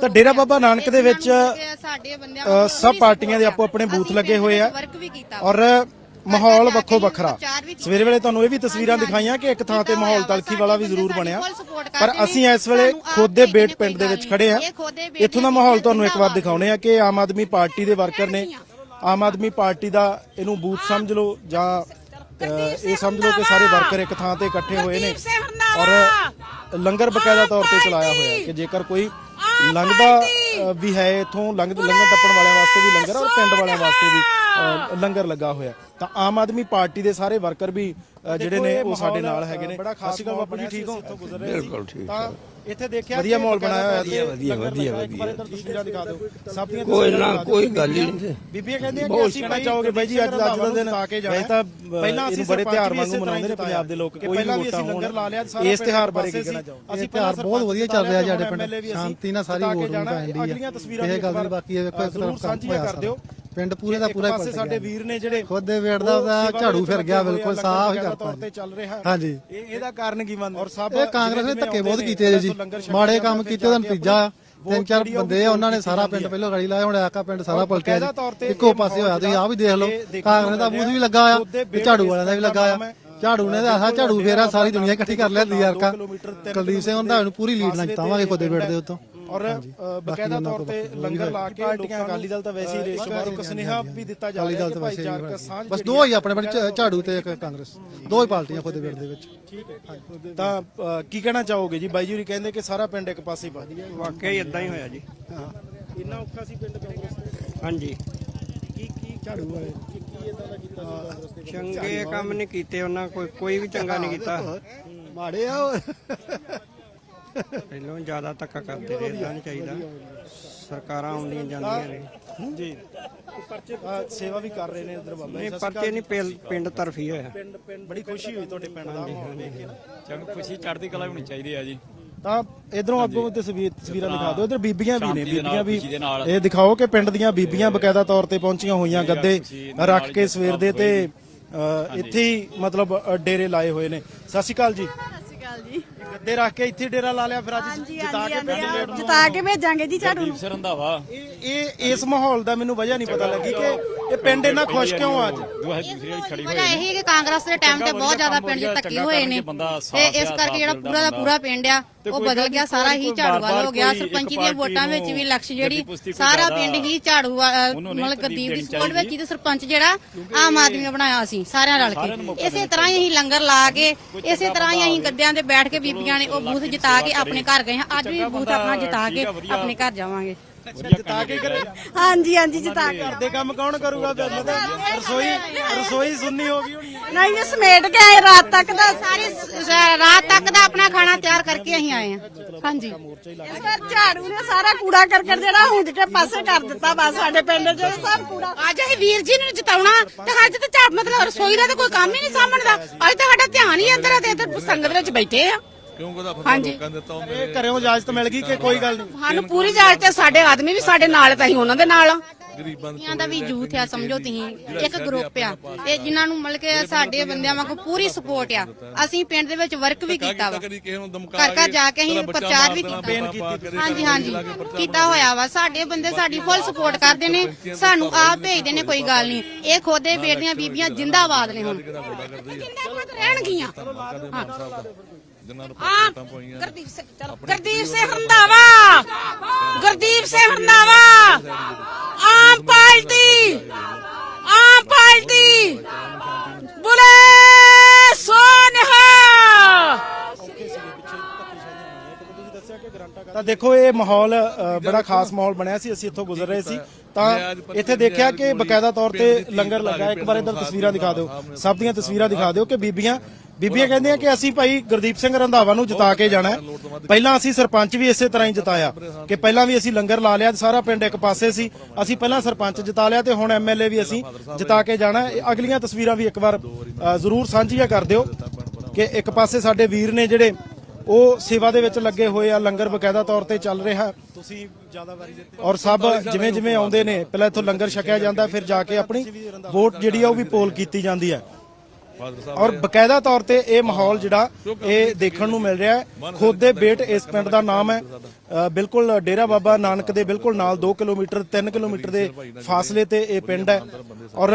ਤਾਂ ਡੇਰਾ ਬਾਬਾ ਨਾਨਕ ਦੇ ਵਿੱਚ ਸਾਡੇ ਬੰਦਿਆਂ ਅ, ਸਭ ਪਾਰਟੀਆਂ ਦੇ ਆਪੋ ਆਪਣੇ ਬੂਥ ਲੱਗੇ ਹੋਏ ਆ ਵਰਕ ਵੀ ਕੀਤਾ ਔਰ ਮਾਹੌਲ ਵੱਖੋ ਵੱਖਰਾ। ਸਵੇਰੇ ਵੇਲੇ ਤੁਹਾਨੂੰ ਇਹ ਵੀ ਤਸਵੀਰਾਂ ਦਿਖਾਈਆਂ ਕਿ ਇੱਕ ਥਾਂ ਤੇ ਮਾਹੌਲ ਤਲਖੀ ਵਾਲਾ ਵੀ ਜ਼ਰੂਰ ਬਣਿਆ। ਪਰ ਅਸੀਂ ਇਸ ਵੇਲੇ ਖੋਦੇ ਬੇਟ ਪਿੰਡ ਦੇ ਵਿੱਚ ਖੜੇ ਆ। ਇੱਥੋਂ ਦਾ ਮਾਹੌਲ ਤੁਹਾਨੂੰ ਇੱਕ ਵਾਰ ਦਿਖਾਉਣੇ ਆ ਕਿ ਆਮ ਆਦਮੀ ਪਾਰਟੀ ਦੇ ਵਰਕਰ ਨੇ ਆਮ ਆਦਮੀ ਪਾਰਟੀ ਦਾ ਇਹਨੂੰ ਬੂਥ ਸਮਝ ਲਓ ਜਾਂ ਅ, ਇਹ ਸਮਝ ਲਓ ਕਿ ਸਾਰੇ ਵਰਕਰ ਇੱਕ ਥਾਂ ਤੇ ਇਕੱਠੇ ਹੋਏ ਨੇ। ਔਰ ਲੰਗਰ ਬਕਾਇਦਾ ਤੌਰ ਤੇ ਚਲਾਇਆ ਹੋਇਆ ਹੈ ਕਿ ਜੇਕਰ ਕੋਈ ਲੰਘਦਾ ਅ, ਵੀ ਹੈ ਇਥੋਂ ਲੰਘ ਲੰਘਣ ਟੱਪਣ ਵਾਲਿਆਂ ਵਾਸਤੇ ਵੀ ਲੰਗਰ ਔਰ ਪਿੰਡ ਵਾਲਿਆਂ ਵਾਸਤੇ ਵੀ ਅ, ਲੰਗਰ ਲੱਗਾ ਹੋਇਆ। ਤਾਂ ਆਮ ਆਦਮੀ ਪਾਰਟੀ ਦੇ ਸਾਰੇ ਵਰਕਰ ਵੀ ਅ, ਜਿਹੜੇ ਨੇ ਉਹ ਸਾਡੇ ਨਾਲ ਹੈਗੇ ਨੇ। ਖਾਸ ਗੱਲ ਬਾਪੂ ਜੀ ਠੀਕ ਹੋ? ਬਿਲਕੁਲ ਠੀਕ ਤਾਂ ਇੱਥੇ ਦੇਖਿਆ ਵਧੀਆ ਮਾਹੌਲ ਬਣਾਇਆ ਹੋਇਆ ਵਧੀਆ ਵਧੀਆ, ਵਧੀਆ, ਵਧੀਆ। ਤਸਵੀਰਾਂ ਦਿਖਾ ਦਿਓ। ਸਭ ਦੀਆਂ ਕੋਈ ਤਸਵੀਰਾਂ ਨਾ ਦਿਖਾ ਦਿਓ। ਕੋਈ ਗੱਲ ਹੀ ਨਹੀਂ। ਬੀਬੀਆਂ ਕਹਿੰਦੀਆਂ ਕਿ ਅਸੀਂ ਕਹਿਣਾ ਚਾਹੋਗੇ ਬਾਈ ਜੀ ਅੱਜ ਅੱਜ ਦਾ ਦਿਨ ਜਾਣਾ ਤਾਂ ਪਹਿਲਾਂ ਅਸੀਂ ਬੜੇ ਤਿਉਹਾਰ ਵਾਂਗੂ ਮਨਾਉਂਦੇ ਨੇ ਪੰਜਾਬ ਦੇ ਲੋਕ ਕਿ ਪਹਿਲਾਂ ਵੀ ਅਸੀਂ ਲੰਗਰ ਲਾ ਲਿਆ ਇਸ ਤਿਉਹਾਰ ਬਾਰੇ ਕੀ ਕਹਿਣਾ ਚਾਹੋਗੇ? ਇਹ ਤਿਉਹਾਰ ਬਹੁਤ ਵਧੀਆ ਚੱਲ ਰਿਹਾ ਸਾਡੇ ਪਿੰਡ। ਸ਼ਾਂਤੀ ਨਾਲ ਸਾਰੀ ਵੋਟ ਨੂੰ ਪੈਂਦੀ ਅਗਲੀਆਂ ਤਸਵੀਰਾਂ ਇਹ ਗੱਲ ਬਾਕੀ ਇੱਕ ਜ਼ਰੂਰ ਤਰਫ ਕੰਮ ਸਾਂਝੀਆਂ ਹੋਇਆ ਕਰ ਦਿਓ। ਪਿੰਡ ਪੂਰੇ ਦਾ ਪੂਰਾ ਪਾਸੇ ਸਾਡੇ ਵੀਰ ਨੇ ਜਿਹੜੇ ਖੁਦ ਦੇ ਵੇੜ ਦਾ ਉਹਦਾ ਝਾੜੂ ਫਿਰ ਗਿਆ ਬਿਲਕੁਲ ਸਾਫ਼ ਹੀ ਕਰਤਾ ਤੌਰ ਤੇ ਚੱਲ ਰਿਹਾ। ਹਾਂਜੀ। ਇਹ ਇਹਦਾ ਕਾਰਨ ਕੀ ਮੰਨ ਔਰ ਸਭ ਇਹ ਕਾਂਗਰਸ ਨੇ ਧੱਕੇ ਬਹੁਤ ਕੀਤੇ ਜੀ। ਮਾੜੇ ਕੰਮ ਕੀਤੇ ਉਹਦਾ ਨਤੀਜਾ ਤਿੰਨ ਚਾਰ ਬੰਦੇ ਆ ਉਹਨਾਂ ਨੇ ਸਾਰਾ ਪਿੰਡ ਪਹਿਲਾਂ ਰੜੀ ਲਾਇਆ ਹੁਣ ਆਕਾ ਪਿੰਡ ਸਾਰਾ ਪਲਟਿਆ ਜੀ। ਇੱਕੋ ਪਾਸੇ ਹੋਇਆ ਤੁਸੀਂ ਆ ਵੀ ਦੇਖ ਲਓ। ਕਾਂਗਰਸ ਦਾ ਬੂਥ ਵੀ ਲੱਗਾ ਆ ਤੇ ਝਾੜੂ ਵਾਲਿਆਂ ਦਾ ਵੀ ਲੱਗਾ ਆ। ਝਾੜੂ ਨੇ ਤਾਂ ਆਹ ਝਾੜੂ ਫੇਰਾ ਸਾਰੀ ਦੁਨੀਆ ਇਕੱਠੀ ਕਰ ਲਿਆ ਯਾਰਕਾ ਕੁਲਦੀਪ ਸਿੰਘ ਹੁੰਦਾ ਨੂੰ ਪੂਰੀ ਲੀਡ ਨਾਲ ਜਿਤਾਵਾਂਗੇ ਖੁਦੇ ਵੇੜ ਦੇ ਉੱਤੋਂ। ਔਰ ਬਕਾਇਦਾ ਤੌਰ ਤੇ ਲੰਗਰ ਲਾ ਕੇ ਪਾਰਟੀਆਂ ਅਕਾਲੀ ਦਲ ਤਾਂ ਵੈਸੇ ਹੀ ਰੇਸ ਮਾਰ ਇੱਕ ਸੁਨੇਹਾ ਵੀ ਦਿੱਤਾ ਜਾ ਰਿਹਾ ਕਿ ਭਾਈਚਾਰਕ ਸਾਂਝ ਬਸ ਦੋ ਹੀ ਆਪਣੇ ਚ ਝਾੜੂ ਤੇ ਇੱਕ ਕਾਂਗਰਸ। ਦੋ ਹੀ ਪਾਰਟੀਆਂ ਖੁਦੇ ਵੇੜ ਦੇ ਵਿੱਚ। ਤਾਂ ਕੀ ਕਹਿਣਾ ਚਾਹੋਗੇ ਜੀ? ਬਾਈ ਜੀ ਕਹਿੰਦੇ ਕਿ ਸਾਰਾ ਪਿੰਡ ਇੱਕ ਪਾਸੇ ਪਾ ਦਿਆ ਵਾਕਿਆ ਹੀ ਇਦਾਂ ਹੀ ਹੋਇਆ ਜੀ। ਇੰਨਾ ਔਖਾ ਸੀ ਪਿੰਡ ਕਾਂਗਰਸ ਹਾਂਜੀ। ਕੀ ਕੀ ਝਾੜੂ ਵਾਲੇ? ਕੀ ਕੀ ਇਦਾਂ ਦਾ ਕੀਤਾ ਸੀ ਕਾਂਗਰਸ ਦੇ ਚੰਗੇ ਕੰਮ ਨਹੀਂ ਕੀਤੇ ਉਹਨਾਂ ਕੋਈ ਕੋਈ ਵੀ ਚੰਗਾ ਨਹੀਂ ਕੀਤਾ। ਮਾੜੇ ਆ ਪਹਿਲਾਂ ਜ਼ਿਆਦਾ ਧੱਕਾ ਕਰਦੇ ਰਹੇ ਇਦਾਂ ਨਹੀਂ ਚਾਹੀਦਾ। ਸਰਕਾਰਾਂ ਆਉਂਦੀਆਂ ਜਾਂਦੀਆਂ ਨੇ। ਜੀ। ਪਰਚੇ ਸੇਵਾ ਵੀ ਕਰ ਰਹੇ ਨੇ ਇਧਰ ਬਾਬਾ ਇਹ ਜੀ। ਸਤਿ ਸ਼੍ਰੀ ਪਰਚੇ ਨਹੀਂ ਪਿੰਡ- ਪਿੰਡ ਤਰਫੀ ਹੋਇਆ। ਪਿੰਡ ਪਿੰਡ ਬੜੀ ਖੁਸ਼ੀ ਹੋਈ ਤੁਹਾਡੇ ਪਿੰਡ ਦਾ ਮਾਹੌਲ ਦੇਖ ਕੇ। ਨਾ। ਚੰਗ ਖੁਸ਼ੀ ਚੜ੍ਹਦੀ ਕਲਾ ਹੋਣੀ ਚਾਹੀਦੀ ਹੈ ਜੀ। ਤਾਂ ਇਧਰੋਂ ਅੱਗੋਂ ਤਸਵੀਰ ਤਸਵੀਰਾਂ ਦਿਖਾ ਦਿਓ। ਇਧਰ ਬੀਬੀਆਂ ਵੀ ਨੇ। ਸ਼ਾਂਤੀ ਦੇ ਨਾਲ, ਬੀਬੀਆਂ ਵੀ ਖੁਸ਼ੀ ਦੇ ਨਾਲ। ਇਹ ਦਿਖਾਓ ਕਿ ਪਿੰਡ ਦੀਆਂ ਬੀਬੀਆਂ ਬਕਾਇਦਾ ਤੌਰ ਤੇ ਪਹੁੰਚੀਆਂ ਹੋਈਆਂ ਗੱਦੇ ਖੁਸ਼ੀ ਰੱਖ ਕੇ ਸਵੇਰ ਦੇ ਤੇ ਅ, ਇੱਥੇ ਹੀ ਮਤਲਬ ਅ, ਡੇਰੇ ਲਾਏ ਹੋਏ ਨੇ। ਸਤਿ ਸ਼੍ਰੀ ਅਕਾਲ ਜੀ। ਸਤਿ ਸ਼੍ਰੀ ਅਕਾਲ ਜੀ। ਗੱਦੇ ਰੱਖ ਕੇ ਇੱਥੇ ਡੇਰਾ ਲਾ ਲਿਆ ਫਿਰ ਅੱਜ ਹਾਂਜੀ ਜਿਤਾ ਕੇ ਹਾਂਜੀ ਹਾਂਜੀ ਜਿਤਾ ਕੇ ਭੇਜਾਂਗੇ ਜੀ ਝਾੜੂ ਨੂੰ। ਇਹ ਇਹ ਇਸ ਮਾਹੌਲ ਦਾ ਮੈਨੂੰ ਵਜ੍ਹਾ ਨਹੀਂ ਪਤਾ ਲੱਗੀ ਕਿ ਇਹ ਪਿੰਡ ਇੰਨਾ ਖੁਸ਼ ਕਿਉਂ ਆ ਅੱਜ? ਦੂਆ ਦੂਸਰੀ ਵਾਲੀ ਖੜੀ ਹੋਈ ਵਜ੍ਹਾ ਇਹੀ ਕਿ ਕਾਂਗਰਸ ਦੇ ਟਾਈਮ ਤੇ ਬਹੁਤ ਜ਼ਿਆਦਾ ਪਿੰਡ 'ਚ ਧੱਕੇ ਹੋਏ ਨੇ। ਤੇ ਇਸ ਕਰਕੇ ਜਿਹੜਾ ਪੂਰਾ ਦਾ ਪੂਰਾ ਪਿੰਡ ਆ ਉਹ ਬਦਲ ਗਿਆ ਸਾਰਾ ਹੀ ਝਾੜੂ ਵਾਲਾ ਹੋ ਗਿਆ। ਸਰਪੰਚੀ ਦੀਆਂ ਵੋਟਾਂ ਵਿੱਚ ਵੀ ਲਕਸ਼ ਜਿਹੜੀ ਸਾਰਾ ਪਿੰਡ ਹੀ ਝਾੜੂ ਮਤਲਬ ਗਦੀਪ ਦੀ ਸਪੋਰਟ ਵਿੱਚ ਹੀ ਤੇ ਸਰਪੰਚ ਜਿਹੜਾ ਆਮ ਆਦਮੀ ਬਣਾਇਆ ਸੀ ਸਾਰਿਆਂ ਰਲ ਕੇ। ਇਸੇ ਤਰ੍ਹਾਂ ਹੀ ਅਸੀਂ ਲੰਗਰ ਲਾ ਕੇ ਇਸੇ ਤਰ੍ਹਾਂ ਹੀ ਅਸੀਂ ਗੱਦਿਆਂ ਤੇ ਬੈਠ ਕੇ ਬੀਬੀਆਂ ਨੇ ਉਹ ਬੂਥ ਜਿਤਾ ਕੇ ਆਪਣੇ ਘਰ ਗਏ ਹਾਂ। ਅੱਜ ਵੀ ਬੂਥ ਆਪਣਾ ਜਿਤਾ ਕੇ ਆਪਣੇ ਘਰ ਜਾਵਾਂਗੇ। ਜਿਤਾ ਕੇ ਕਰੇ? ਹਾਂਜੀ ਹਾਂਜੀ ਜਿਤਾ ਕੇ। ਘਰ ਦੇ ਕੰਮ ਕੌਣ ਕਰੂਗਾ? ਫਿਰ ਮਤਲਬ ਰਸੋਈ ਰਸੋਈ ਸੁੰਨੀ ਹੋ ਗਈ ਹੋਣੀ। ਨਹੀਂ ਇਹ ਸਮੇਟ ਕੇ ਆਏ ਰਾਤ ਤੱਕ ਦਾ। ਸਾਰੀ ਸ- ਰਾਤ ਤੱਕ ਦਾ ਆਪਣਾ ਖਾਣਾ ਤਿਆਰ ਕਰਕੇ ਅਸੀਂ ਆਏ ਹਾਂ। ਹਾਂਜੀ। ਇਸ ਵਾਰ ਝਾੜੂ ਨੇ ਸਾਰਾ ਕੂੜਾ ਕਰਕਟ ਜਿਹੜਾ ਹੁੰਜ ਕੇ ਪਾਸੇ ਕਰ ਦਿੱਤਾ ਬਸ ਸਾਡੇ ਪਿੰਡ 'ਚ। ਸਭ ਕੂੜਾ ਅੱਜ ਅਸੀਂ ਵੀਰ ਜੀ ਨੂੰ ਜਿਤਾਉਣਾ ਤੇ ਅੱਜ ਤੇ ਝਾੜ ਮਤਲਬ ਰਸੋਈ ਦਾ ਤਾਂ ਕੋਈ ਕੰਮ ਹੀ ਨਹੀਂ ਸਾਹਮਣੇ ਦਾ। ਅੱਜ ਤਾਂ ਸਾਡਾ ਧਿਆਨ ਹੀ ਅੰਦਰ ਆ ਤੇ ਇੱਧਰ ਸੰਗਤ ਵਿੱਚ ਬੈਠੇ ਆ। ਹਾਂਜੀ। ਇਹ ਘਰੋਂ ਇਜਾਜ਼ਤ ਮਿਲ ਗਈ ਕਿ ਕੋਈ ਗੱਲ ਨਹੀਂ? ਸਾਨੂੰ ਪੂਰੀ ਜਾਲ ਤੇ ਸਾਡੇ ਆਦਮੀ ਵੀ ਸਾਡੇ ਨਾਲ ਤਾਂ ਅਸੀਂ ਉਹਨਾਂ ਦੇ ਨਾਲ ਆ। ਗਰੀਬਾਂ ਦਾ ਵੀ ਯੂਥ ਆ ਸਮਝੋ ਤੁਸੀਂ। ਇੱਕ ਗਰੁੱਪ ਆ। ਤੇ ਜਿਨ੍ਹਾਂ ਨੂੰ ਮਿਲ ਕੇ ਸਾਡੇ ਬੰਦਿਆਂ ਵਾਂਗੂ ਪੂਰੀ ਸਪੋਰਟ ਆ। ਅਸੀਂ ਪਿੰਡ ਦੇ ਵਿੱਚ ਵਰਕ ਵੀ ਕੀਤਾ ਵਾ। ਘਰ ਘਰ ਜਾ ਕੇ ਅਸੀਂ ਪ੍ਰਚਾਰ ਵੀ ਕੀਤਾ। ਹਾਂਜੀ ਹਾਂਜੀ। ਕੀਤਾ ਹੋਇਆ ਵਾ। ਸਾਡੇ ਬੰਦੇ ਸਾਡੀ ਫੁੱਲ ਸਪੋਰਟ ਕਰਦੇ ਨੇ। ਸਾਨੂੰ ਆਪ ਭੇਜਦੇ ਨੇ ਕੋਈ ਗੱਲ ਨਹੀਂ। ਇਹ ਖੋਦੇ ਬੇਟੀਆਂ ਬੀਬੀਆਂ ਜਿੰਦਾਬਾਦ ਨੇ ਹੁਣ। ਜਿੰਦਾਬਾਦ ਰਹਿਣਗੀਆਂ? ਗੁਰਦੀਪ ਸਿੰਘ ਚਲੋ। ਗੁਰਦੀਪ ਸਿੰਘ ਰੰਧਾਵਾ। ਗੁਰਦੀਪ ਸਿੰਘ ਰੰਧਾਵਾ। ਆਮ ਪਾਰਟੀ। ਆਮ ਪਾਰਟੀ। ਬੁਲੇ ਸੋਨਹਾ। ਤਾਂ ਦੇਖੋ ਇਹ ਮਾਹੌਲ ਬੜਾ ਖਾਸ ਮਾਹੌਲ ਬਣਿਆ ਸੀ। ਅਸੀਂ ਇੱਥੋਂ ਗੁਜ਼ਰ ਰਹੇ ਸੀ। ਤਾਂ ਇੱਥੇ ਦੇਖਿਆ ਕਿ ਬਕਾਇਦਾ ਤੌਰ ਤੇ ਲੰਗਰ ਲੱਗਾ ਇੱਕ ਵਾਰ ਇਧਰ ਤਸਵੀਰਾਂ ਦਿਖਾ ਦਿਓ। ਸਭ ਦੀਆਂ ਤਸਵੀਰਾਂ ਦਿਖਾ ਦਿਓ ਕਿ ਬੀਬੀਆਂ ਬੀਬੀਆਂ ਕਹਿੰਦੀਆਂ ਕਿ ਅਸੀਂ ਭਾਈ ਗੁਰਦੀਪ ਸਿੰਘ ਰੰਧਾਵਾ ਨੂੰ ਜਿਤਾ ਕੇ ਜਾਣਾ ਹੈ। ਪਹਿਲਾਂ ਅਸੀਂ ਸਰਪੰਚ ਵੀ ਇਸੇ ਤਰ੍ਹਾਂ ਹੀ ਜਿਤਾਇਆ ਕਿ ਪਹਿਲਾਂ ਵੀ ਅਸੀਂ ਲੰਗਰ ਲਾ ਲਿਆ ਸਾਰਾ ਪਿੰਡ ਇੱਕ ਪਾਸੇ ਸੀ ਅਸੀਂ ਪਹਿਲਾਂ ਸਰਪੰਚ ਜਿਤਾ ਲਿਆ ਤੇ ਹੁਣ ਐਮਐਲਏ ਵੀ ਅਸੀਂ ਜਿਤਾ ਕੇ ਜਾਣਾ ਹੈ। ਇਹ ਅਗਲੀਆਂ ਤਸਵੀਰਾਂ ਵੀ ਇੱਕ ਵਾਰ ਅ, ਜ਼ਰੂਰ ਸਾਂਝੀਆਂ ਕਰ ਦਿਓ ਕਿ ਇੱਕ ਪਾਸੇ ਸਾਡੇ ਵੀਰ ਨੇ ਜਿਹੜੇ ਉਹ ਸੇਵਾ ਦੇ ਵਿੱਚ ਲੱਗੇ ਹੋਏ ਆ ਲੰਗਰ ਬਕਾਇਦਾ ਤੌਰ ਤੇ ਚੱਲ ਰਿਹਾ ਤੁਸੀਂ ਜ਼ਿਆਦਾ ਵਾਰੀ ਔਰ ਸਭ ਜਿਵੇਂ ਜਿਵੇਂ ਆਉਂਦੇ ਨੇ ਪਹਿਲਾਂ ਇੱਥੋਂ ਲੰਗਰ ਛਕਿਆ ਜਾਂਦਾ ਫਿਰ ਜਾ ਕੇ ਆਪਣੀ ਵੋਟ ਜਿਹੜੀ ਆ ਉਹ ਵੀ ਪੋਲ ਕੀਤੀ ਜਾਂਦੀ ਹੈ ਔਰ ਬਕਾਇਦਾ ਤੌਰ ਤੇ ਇਹ ਮਾਹੌਲ ਜਿਹੜਾ ਇਹ ਦੇਖਣ ਨੂੰ ਮਿਲ ਰਿਹਾ ਹੈ। ਖੋਦੇ ਬੇਟ ਇਸ ਪਿੰਡ ਦਾ ਨਾਮ ਹੈ। ਬਿਲਕੁਲ ਡੇਰਾ ਬਾਬਾ ਨਾਨਕ ਦੇ ਬਿਲਕੁਲ ਨਾਲ 2 ਕਿਲੋਮੀਟਰ 3 ਕਿਲੋਮੀਟਰ ਦੇ ਫਾਸਲੇ ਤੇ ਇਹ ਪਿੰਡ ਹੈ। ਔਰ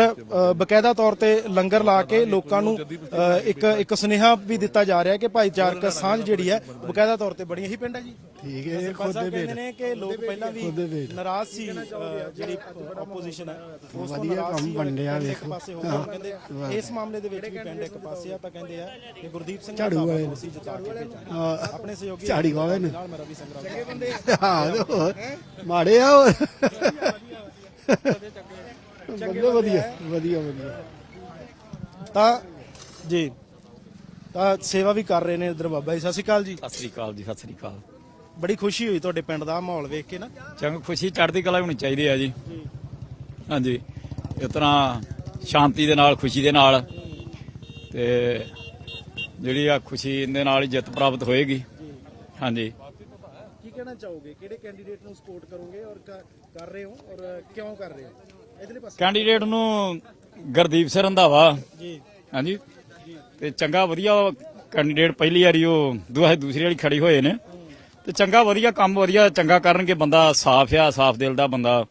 ਬਕਾਇਦਾ ਤੌਰ ਤੇ ਲੰਗਰ ਲਾ ਕੇ ਲੋਕਾਂ ਨੂੰ ਇੱਕ ਇੱਕ ਸੁਨੇਹਾ ਵੀ ਦਿੱਤਾ ਜਾ ਰਿਹਾ ਹੈ ਕਿ ਭਾਈਚਾਰਕ ਸਾਂਝ ਜਿਹੜੀ ਹੈ ਬਕਾਇਦਾ ਤੌਰ ਤੇ ਬਣੀ ਇਹੀ ਪਿੰਡ ਹੈ ਜੀ? ਠੀਕ ਹੈ ਖੁਦ ਦੇ ਕਹਿੰਦੇ ਨੇ ਕਿ ਲੋਕ ਪਹਿਲਾਂ ਵੀ ਨਾਰਾਜ਼ ਸੀ ਜਿਹੜੀ ਆਪੋਜੀਸ਼ਨ ਹੈ। ਉਸ ਵਧੀਆ ਕੰਮ ਵੰਡਿਆ ਵੇਖੋ। ਕਹਿੰਦੇ ਇਸ ਮਾਮਲੇ ਦੇ ਵਿੱਚ ਵੀ ਪਿੰਡ ਇੱਕ ਪਾਸੇ ਆ ਤਾਂ ਕਹਿੰਦੇ ਆ ਕਿ ਗੁਰਦੀਪ ਸਿੰਘ ਝਾੜੂ ਵਾਲੇ ਅਸੀਂ ਜਿਤਾ ਕੇ ਭੇਜਾਂਗੇ। ਆਪਣੇ ਸਹਿਯੋਗੀ ਝਾੜੀ ਵਾਲੇ ਨੇ। ਨਾਲ ਮੇਰਾ ਵੀ ਸੰਗਰਾਮ। ਹਾਂ ਤੇ ਹੋਰ ਮਾੜੇ ਆ ਹੋਰ। ਬੰਦੇ ਵਧੀਆ ਵਧੀਆ ਵਧੀਆ। ਤਾਂ ਜੀ ਤਾਂ ਸੇਵਾ ਵੀ ਕਰ ਰਹੇ ਨੇ ਇਧਰ ਬਾਬਾ ਜੀ। ਸਤਿ ਸ਼੍ਰੀ ਅਕਾਲ ਜੀ। ਸਤਿ ਸ੍ਰੀ ਅਕਾਲ ਜੀ ਸਤਿ ਸ੍ਰੀ ਅਕਾਲ। ਬੜੀ ਖੁਸ਼ੀ ਹੋਈ ਤੁਹਾਡੇ ਪਿੰਡ ਦਾ ਮਾਹੌਲ ਵੇਖ ਕੇ ਨਾ। ਚੰਗ ਖੁਸ਼ੀ ਚੜ੍ਹਦੀ ਕਲਾ ਹੋਣੀ ਚਾਹੀਦੀ ਹੈ ਜੀ। ਹਾਂਜੀ ਇਸ ਤਰ੍ਹਾਂ ਸ਼ਾਂਤੀ ਦੇ ਨਾਲ ਖੁਸ਼ੀ ਦੇ ਨਾਲ। ਤੇ ਜਿਹੜੀ ਆ ਖੁਸ਼ੀ ਦੇ ਨਾਲ ਹੀ ਜਿੱਤ ਪ੍ਰਾਪਤ ਹੋਏਗੀ। ਹਾਂਜੀ। ਕੀ ਕਹਿਣਾ ਚਾਹੋਗੇ? ਕਿਹੜੇ ਕੈਂਡੀਡੇਟ ਨੂੰ ਸਪੋਰਟ ਕਰੋਗੇ ਔਰ ਕਰ ਰਹੇ ਹੋ ਔਰ ਕਿਉਂ ਕਰ ਰਹੇ ਹੋ? ਇਧਰਲੇ ਪਾਸੇ। ਕੈਂਡੀਡੇਟ ਨੂੰ ਗੁਰਦੀਪ ਸਿੰਘ ਰੰਧਾਵਾ। ਜੀ। ਹਾਂਜੀ। ਤੇ ਚੰਗਾ ਵਧੀਆ ਕੈਂਡੀਡੇਟ ਪਹਿਲੀ ਵਾਰੀ ਉਹ ਦੂਸਰੀ ਦੂਸਰੀ ਵਾਲੀ ਖੜੀ ਹੋਏ ਨੇ। ਤੇ ਚੰਗਾ ਵਧੀਆ ਕੰਮ ਵਧੀਆ ਚੰਗਾ ਕਰਨਗੇ ਬੰਦਾ ਸਾਫ਼ ਆ ਸਾਫ਼ ਦਿਲ ਦਾ ਬੰਦਾ।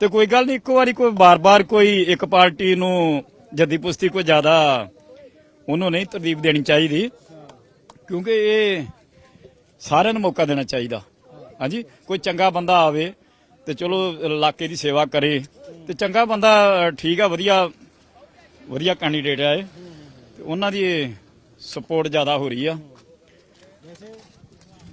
ਤੇ ਕੋਈ ਗੱਲ ਨਹੀਂ ਇੱਕੋ ਵਾਰੀ ਕੋਈ ਬਾਰ-ਬਾਰ ਕੋਈ ਇੱਕ ਪਾਰਟੀ ਨੂੰ ਜੱਦੀ ਪੁਸਤੀ ਕੋਈ ਜ਼ਿਆਦਾ ਉਹਨੂੰ ਨਹੀਂ ਤਰਦੀਪ ਦੇਣੀ ਚਾਹੀਦੀ। ਕਿਉਂਕਿ ਇਹ ਸਾਰਿਆਂ ਨੂੰ ਮੌਕਾ ਦੇਣਾ ਚਾਹੀਦਾ। ਹਾਂਜੀ, ਕੋਈ ਚੰਗਾ ਬੰਦਾ ਆਵੇ ਤੇ ਚਲੋ ਇਲਾਕੇ ਦੀ ਸੇਵਾ ਕਰੇ ਤੇ ਚੰਗਾ ਬੰਦਾ ਠੀਕ ਆ, ਵਧੀਆ ਵਧੀਆ ਕੈਂਡੀਡੇਟ ਆ ਇਹ। ਤੇ ਉਹਨਾਂ ਦੀ ਸਪੋਰਟ ਜ਼ਿਆਦਾ ਹੋ ਰਹੀ ਆ।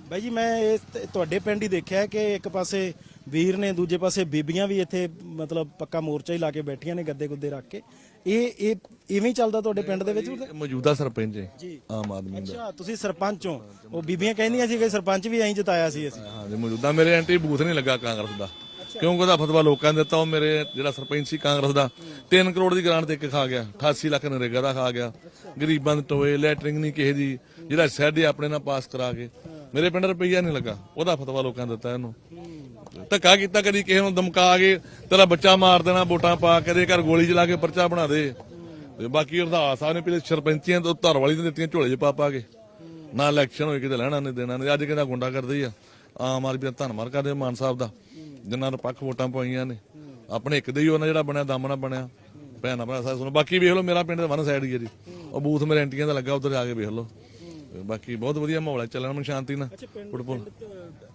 ਬਾਈ ਜੀ, ਮੈਂ ਇਹ ਤੁਹਾਡੇ ਪਿੰਡ ਹੀ ਦੇਖਿਆ ਕਿ ਇੱਕ ਪਾਸੇ ਵੀਰ ਨੇ ਦੂਜੇ ਪਾਸੇ ਬੀਬੀਆਂ ਵੀ ਇੱਥੇ ਮਤਲਬ ਪੱਕਾ ਮੋਰਚਾ ਹੀ ਲਾ ਕੇ ਬੈਠੀਆਂ ਨੇ ਗੱਦੇ ਗੁੱਦੇ ਰੱਖ ਕੇ। ਇਹ ਇਹ ਇਵੇਂ ਹੀ ਚੱਲਦਾ ਤੁਹਾਡੇ ਪਿੰਡ ਦੇ ਵਿੱਚ? ਮੌਜੂਦਾ ਸਰਪੰਚ ਹੈ ਜੀ। ਆਮ ਆਦਮੀ ਦਾ। ਅੱਛਾ ਤੁਸੀਂ ਸਰਪੰਚ ਹੋ। ਉਹ ਬੀਬੀਆਂ ਕਹਿੰਦੀਆਂ ਸੀ ਕਿ ਸਰਪੰਚ ਵੀ ਐਂ ਜਿਤਾਇਆ ਸੀ ਅਸੀਂ। ਹਾਂ ਜੀ ਮੌਜੂਦਾ ਮੇਰੇ ਐਂਟੀ ਬੂਥ ਨਹੀਂ ਲੱਗਾ ਕਾਂਗਰਸ ਦਾ। ਕਿਉਂਕਿ ਉਹਦਾ ਫਤਵਾ ਲੋਕਾਂ ਨੇ ਦਿੱਤਾ ਉਹ ਮੇਰੇ ਜਿਹੜਾ ਸਰਪੰਚ ਸੀ ਕਾਂਗਰਸ ਦਾ। 3 ਕਰੋੜ ਦੀ ਗ੍ਰਾਂਟ ਦੇ ਕੇ ਖਾ ਗਿਆ 88 ਲੱਖ ਨਰੇਗਾ ਦਾ ਖਾ ਗਿਆ। ਗਰੀਬਾਂ ਦੇ ਟੋਏ ਲੈਟਰਿੰਗ ਨਹੀਂ ਕਿਸੇ ਦੀ। ਜਿਹੜਾ ਸੈਡ ਆਪਣੇ ਨਾਲ ਪਾਸ ਕਰਾ ਕੇ ਮੇਰੇ ਪਿੰਡ ਰੁਪਈਆ ਨਹੀਂ ਲੱਗਾ। ਉਹਦਾ ਫਤਵਾ ਲੋਕਾਂ ਨੇ ਦਿੱਤਾ ਇਹਨੂੰ। ਧੱਕਾ ਕੀਤਾ, ਕਦੀ ਕਿਸੇ ਨੂੰ ਧਮਕਾ ਕੇ ਤੇਰਾ ਬੱਚਾ ਮਾਰ ਦੇਣਾ, ਵੋਟਾਂ ਪਾ ਕੇ ਦੇ, ਘਰ ਗੋਲੀ ਚਲਾ ਕੇ ਪਰਚਾ ਬਣਾ ਦੇ। ਤੇ ਬਾਕੀ ਰੰਧਾਵਾ ਸਾਹਿਬ ਨੇ ਪਹਿਲੇ ਸਰਪੰਚੀਆਂ ਤੋਂ ਧਰ ਵਾਲੀ ਦਿੱਤੀਆਂ, ਝੋਲੇ 'ਚ ਪਾ ਪਾ ਕੇ। ਨਾ ਇਲੈਕਸ਼ਨ ਹੋਏ, ਕਿਤੇ ਲੈਣਾ ਨਹੀਂ ਦੇਣਾ ਨਹੀਂ, ਅੱਜ ਕਹਿੰਦਾ ਗੁੰਡਾ ਕਰਦੇ ਹੀ ਆ? ਆਮ ਆਦਮੀ ਦਾ ਧੰਨਵਾਦ ਕਰਦੇ ਆ ਮਾਨ ਸਾਹਿਬ ਦਾ, ਜਿਨ੍ਹਾਂ ਨੇ ਪੱਖ ਵੋਟਾਂ ਪਾਈਆਂ ਨੇ। ਆਪਣੇ ਇੱਕ ਦੇ ਹੀ ਉਹਨਾਂ ਜਿਹੜਾ ਬਣਿਆ, ਦਮ ਨਾਲ ਬਣਿਆ। ਭੈਣਾ ਭਰਾ ਸਾਹਿਬ ਸੁਣੋ। ਬਾਕੀ ਵੇਖ ਲਓ, ਮੇਰਾ ਪਿੰਡ ਦਾ ਵਨ ਸਾਈਡ ਹੀ ਹੈ ਜੀ। ਉਹ ਬੂਥ ਮੇਰੇ ਐਂਟੀਆਂ ਦਾ ਲੱਗਾ, ਉਧਰ ਜਾ ਕੇ ਵੇਖ ਲਓ। ਬਾਕੀ ਬਹੁਤ ਵਧੀਆ ਮਾਹੌਲ ਹੈ ਚੱਲਣ ਮਨ ਸ਼ਾਂਤੀ ਨਾਲ ਫੁੱਟਬਾਲ।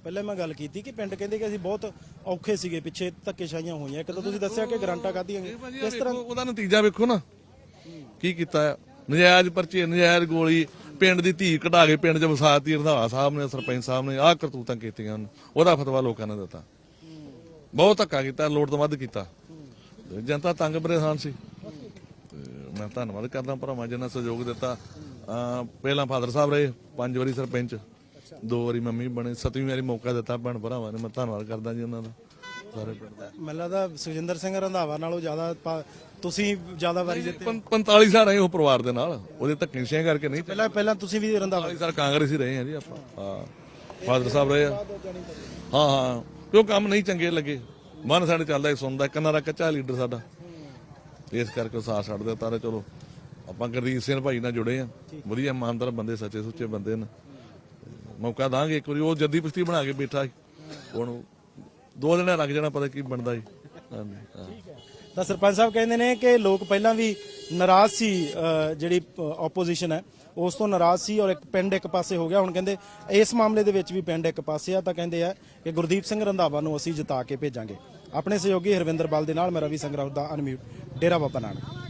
ਪਹਿਲਾਂ ਮੈਂ ਗੱਲ ਕੀਤੀ ਕਿ ਪਿੰਡ ਕਹਿੰਦੇ ਕਿ ਅਸੀਂ ਬਹੁਤ ਔਖੇ ਸੀਗੇ ਪਿੱਛੇ ਧੱਕੇਸ਼ਾਹੀਆਂ ਹੋਈਆਂ। ਇੱਕ ਤਾਂ ਤੁਸੀਂ ਦੱਸਿਆ ਕਿ ਗਰੰਟਾ ਕਾਦੀਆਂ ਇਸ ਤਰ੍ਹਾਂ ਉਹਦਾ ਨਤੀਜਾ ਵੇਖੋ ਨਾ। ਕੀ ਕੀਤਾ ਆ? ਨਜਾਇਜ਼ ਪਰਚੇ ਨਜਾਇਜ਼ ਗੋਲੀ ਪਿੰਡ ਦੀ ਧੀ ਕਢਾ ਕੇ ਪਿੰਡ 'ਚ ਵਸਾਤੀ ਰੰਧਾਵਾ ਸਾਹਿਬ ਨੇ ਸਰਪੰਚ ਸਾਹਿਬ ਨੇ ਆਹ ਕਰਤੂਤਾਂ ਕੀਤੀਆਂ ਉਹਨੇ। ਉਹਦਾ ਫਤਵਾ ਲੋਕਾਂ ਨੇ ਦਿੱਤਾ। ਬਹੁਤ ਧੱਕਾ ਕੀਤਾ ਲੋੜ ਤੋਂ ਵੱਧ ਕੀਤਾ। ਜਨਤਾ ਤੰਗ ਪਰੇਸ਼ਾਨ ਸੀ। ਤੇ ਮੈਂ ਧੰਨਵਾਦ ਕਰਦਾ ਭਰਾਵਾਂ ਜਿਨ੍ਹਾਂ ਸਹਿਯੋਗ ਦਿੱਤਾ। ਪਹਿਲਾਂ ਫਾਦਰ ਸਾਹਿਬ ਰਹੇ ਪੰਜ ਵਾਰੀ ਸਰਪੰਚ ਦੋ ਵਾਰੀ ਮੰਮੀ ਬਣੇ ਸੱਤਵੀਂ ਵਾਰੀ ਮੌਕਾ ਦਿੱਤਾ ਭੈਣ ਭਰਾਵਾਂ ਨੇ ਮੈਂ ਧੰਨਵਾਦ ਕਰਦਾ ਜੀ ਉਹਨਾਂ ਦਾ ਸਾਰੇ ਪਿੰਡ ਦਾ। ਮੈਨੂੰ ਲੱਗਦਾ ਸੁਖਜਿੰਦਰ ਸਿੰਘ ਰੰਧਾਵਾ ਨਾਲੋਂ ਜ਼ਿਆਦਾ ਪਾ- ਤੁਸੀਂ ਜ਼ਿਆਦਾ ਵਾਰੀ ਜਿੱਤੇ ਪੰ- 45 ਸਾਲ ਰਹੇ ਉਹ ਪਰਿਵਾਰ ਦੇ ਨਾਲ ਉਹਦੇ ਧੱਕੇ ਸ਼ੇ ਕਰਕੇ ਨਹੀਂ ਪਹਿਲਾਂ ਪਹਿਲਾਂ ਤੁਸੀਂ ਵੀ ਰੰਧਾਵਾ ਸਰ ਕਾਂਗਰਸੀ ਰਹੇ ਆ ਜੀ ਆਪਾਂ ਹਾਂ। ਫਾਦਰ ਸਾਹਿਬ ਰਹੇ ਆ। ਹਾਂ ਹਾਂ। ਤੇ ਉਹ ਕੰਮ ਨਹੀਂ ਚੰਗੇ ਲੱਗੇ। ਮਨ ਸਾਡੇ ਚੱਲਦਾ ਹੀ ਸੁਣਦਾ ਕੰਨਾਂ ਦਾ ਕੱਚਾ ਲੀਡਰ ਸਾਡਾ। ਇਸ ਕਰਕੇ ਉਹ ਸਾਥ ਛੱਡ ਦਿੱਤਾ ਤੇ ਚਲੋ। ਆਪਾਂ ਗੁਰਦੀਪ ਸਿੰਘ ਭਾਈ ਨਾਲ ਜੁੜੇ ਆ। ਵਧੀਆ ਇਮਾਨਦਾਰ ਬੰਦੇ ਸੱਚੇ ਸੁੱਚੇ ਬੰਦੇ ਨੇ। ਮੌਕਾ ਦਾਂਗੇ ਇੱਕ ਵਾਰੀ ਉਹ ਜੱਦੀ ਪੁਸ਼ਤੀ ਬਣਾ ਕੇ ਬੈਠਾ ਹੁਣ ਦੋ ਦਿਨਾਂ ਲੱਗ ਜਾਣਾ ਪਤਾ ਕੀ ਬਣਦਾ ਜੀ ਹਾਂ। ਤਾਂ ਸਰਪੰਚ ਸਾਹਿਬ ਕਹਿੰਦੇ ਨੇ ਕਿ ਲੋਕ ਪਹਿਲਾਂ ਵੀ ਨਾਰਾਜ਼ ਸੀ ਜਿਹੜੀ ਆਪੋਜੀਸ਼ਨ ਹੈ। ਉਸ ਤੋਂ ਨਾਰਾਜ਼ ਸੀ ਔਰ ਇੱਕ ਪਿੰਡ ਇੱਕ ਪਾਸੇ ਹੋ ਗਿਆ। ਹੁਣ ਕਹਿੰਦੇ ਇਸ ਮਾਮਲੇ ਦੇ ਵਿੱਚ ਵੀ ਪਿੰਡ ਇੱਕ ਪਾਸੇ ਆ ਤਾਂ ਕਹਿੰਦੇ ਆ ਕਿ ਗੁਰਦੀਪ ਸਿੰਘ ਰੰਧਾਵਾ ਨੂੰ ਅਸੀਂ ਜਿਤਾ ਕੇ ਭੇਜਾਂਗੇ। ਆਪਣੇ ਸਹਿਯੋਗੀ ਹਰਵਿੰਦਰ ਬਲ ਦੇ ਨਾਲ ਮੇਰਾ ਵੀ ਸੰਗਰਾਮ ਦਾ ਅਨਮਿਊਟ ਡੇਰਾ ਬਾਬਾ ਨਾਨਕ।